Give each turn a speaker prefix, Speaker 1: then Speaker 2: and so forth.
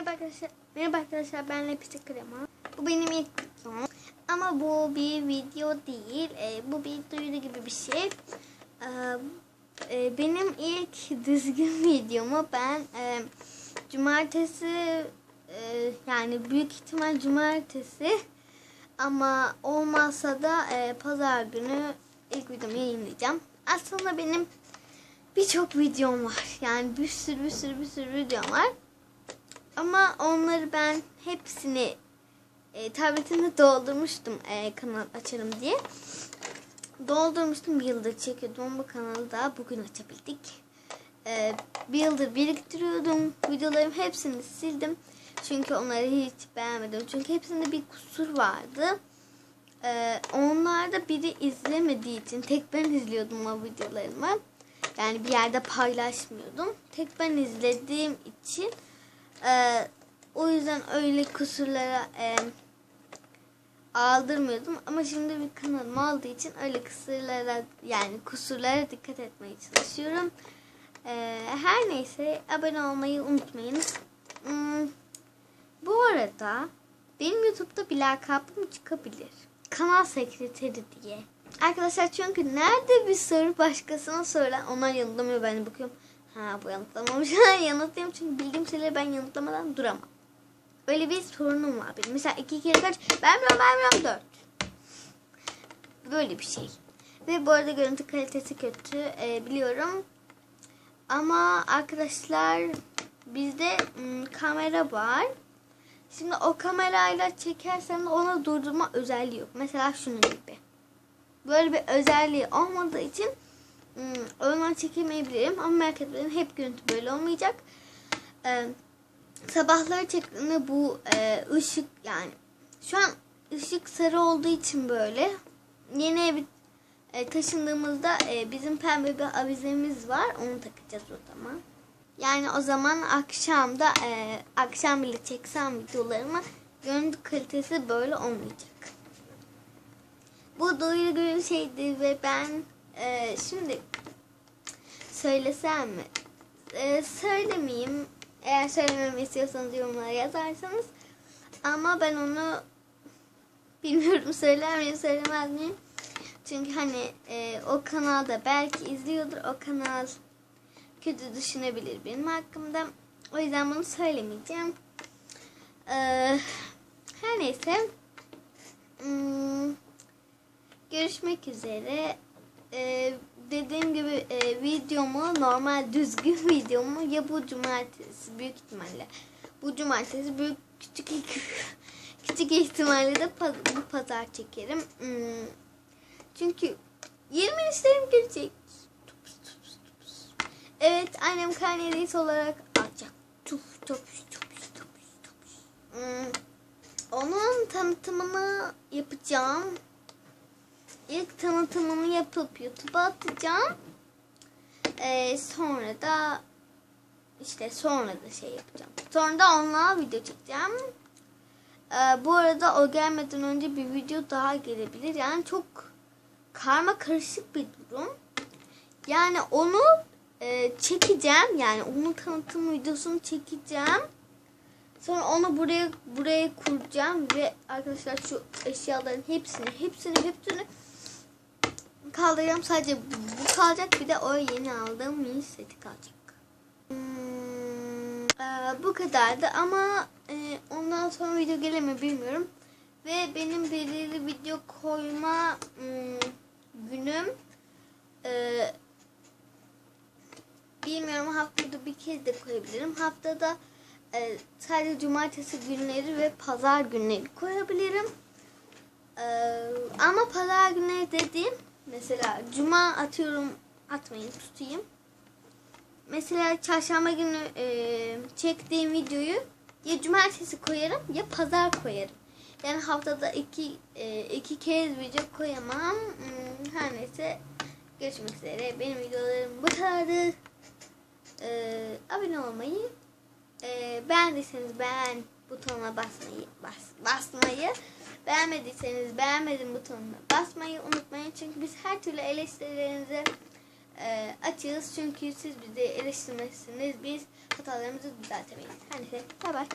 Speaker 1: Merhaba arkadaşlar. Merhaba arkadaşlar. Ben Lepisi Krema. Bu benim ilk videom. Ama bu bir video değil. e, bu bir duyuru gibi bir şey. E, e, benim ilk düzgün videomu ben e, cumartesi e, yani büyük ihtimal cumartesi ama olmazsa da e, pazar günü ilk videomu yayınlayacağım. Aslında benim birçok videom var. Yani bir sürü bir sürü bir sürü videom var. Ama onları ben hepsini e, tabletimde doldurmuştum e, kanal açarım diye. Doldurmuştum bir yıldır çekiyordum ama kanalı da bugün açabildik. E, bir yıldır biriktiriyordum. Videolarım hepsini sildim. Çünkü onları hiç beğenmedim. Çünkü hepsinde bir kusur vardı. E, onlarda biri izlemediği için tek ben izliyordum o videolarımı. Yani bir yerde paylaşmıyordum. Tek ben izlediğim için ee, o yüzden öyle kusurlara e, aldırmıyordum. Ama şimdi bir kanalım olduğu için öyle kusurlara yani kusurlara dikkat etmeye çalışıyorum. Ee, her neyse abone olmayı unutmayın. Hmm, bu arada benim YouTube'da bir lakabım çıkabilir. Kanal sekreteri diye. Arkadaşlar çünkü nerede bir soru başkasına sorulan onlar yanıtlamıyor ben de bakıyorum. Ha bu yanıtlamamış. Yanıtlayayım çünkü bildiğim şeyleri ben yanıtlamadan duramam. Öyle bir sorunum var benim. Mesela iki kere kaç? Vermiyorum vermiyorum dört. Böyle bir şey. Ve bu arada görüntü kalitesi kötü e, biliyorum. Ama arkadaşlar bizde m, kamera var. Şimdi o kamerayla çekersem de ona durdurma özelliği yok. Mesela şunun gibi. Böyle bir özelliği olmadığı için Hmm, çekemeyebilirim ama merak etmeyin hep görüntü böyle olmayacak. Ee, sabahları çektiğimde bu e, ışık yani şu an ışık sarı olduğu için böyle yeni ev e, taşındığımızda e, bizim pembe bir avizemiz var onu takacağız o zaman. Yani o zaman akşamda e, akşam bile çeksem videolarımı görüntü kalitesi böyle olmayacak. Bu duyuru şeydi ve ben ee, şimdi söylesem mi? Ee, söylemeyeyim. Eğer söylememi istiyorsanız yorumlara yazarsanız. Ama ben onu bilmiyorum söyler miyim söylemez miyim? Çünkü hani e, o kanalda belki izliyordur. O kanal kötü düşünebilir benim hakkımda. O yüzden bunu söylemeyeceğim. Ee, her neyse. Hmm, görüşmek üzere e, dediğim gibi e, videomu normal düzgün videomu ya bu cumartesi büyük ihtimalle bu cumartesi büyük küçük küçük ihtimalle de paz, bu pazar çekerim. Hmm. Çünkü 20 işlerim gelecek. Evet annem karnereis olarak alacak. Tuf topuş topuş topuş topuş. Hmm. Onun tanıtımını yapacağım ilk tanıtımını yapıp YouTube'a atacağım. Ee, sonra da işte sonra da şey yapacağım. Sonra da onunla video çekeceğim. Ee, bu arada o gelmeden önce bir video daha gelebilir. Yani çok karma karışık bir durum. Yani onu e, çekeceğim. Yani onun tanıtım videosunu çekeceğim. Sonra onu buraya buraya kuracağım ve arkadaşlar şu eşyaların hepsini hepsini hepsini kaldıracağım. Sadece bu kalacak. Bir de o yeni aldığım mini seti kalacak. Hmm, bu kadardı ama ondan sonra video gelemiyor bilmiyorum. Ve benim belirli video koyma hmm, günüm bilmiyorum haftada bir kez de koyabilirim. Haftada sadece cumartesi günleri ve pazar günleri koyabilirim. Ama pazar günleri dediğim Mesela cuma atıyorum atmayın tutayım. Mesela çarşamba günü e, çektiğim videoyu ya cumartesi koyarım ya pazar koyarım. Yani haftada iki, e, iki kez video koyamam. Hmm, her neyse görüşmek üzere. Benim videolarım bu kadardı. E, abone olmayı, e, beğendiyseniz beğen butonuna basmayı, bas, basmayı Beğenmediyseniz beğenmedim butonuna basmayı unutmayın. Çünkü biz her türlü eleştirilerinize e, açığız çünkü siz bizi eleştirmezsiniz biz hatalarımızı düzeltemeyiz. Her neyse bay bay.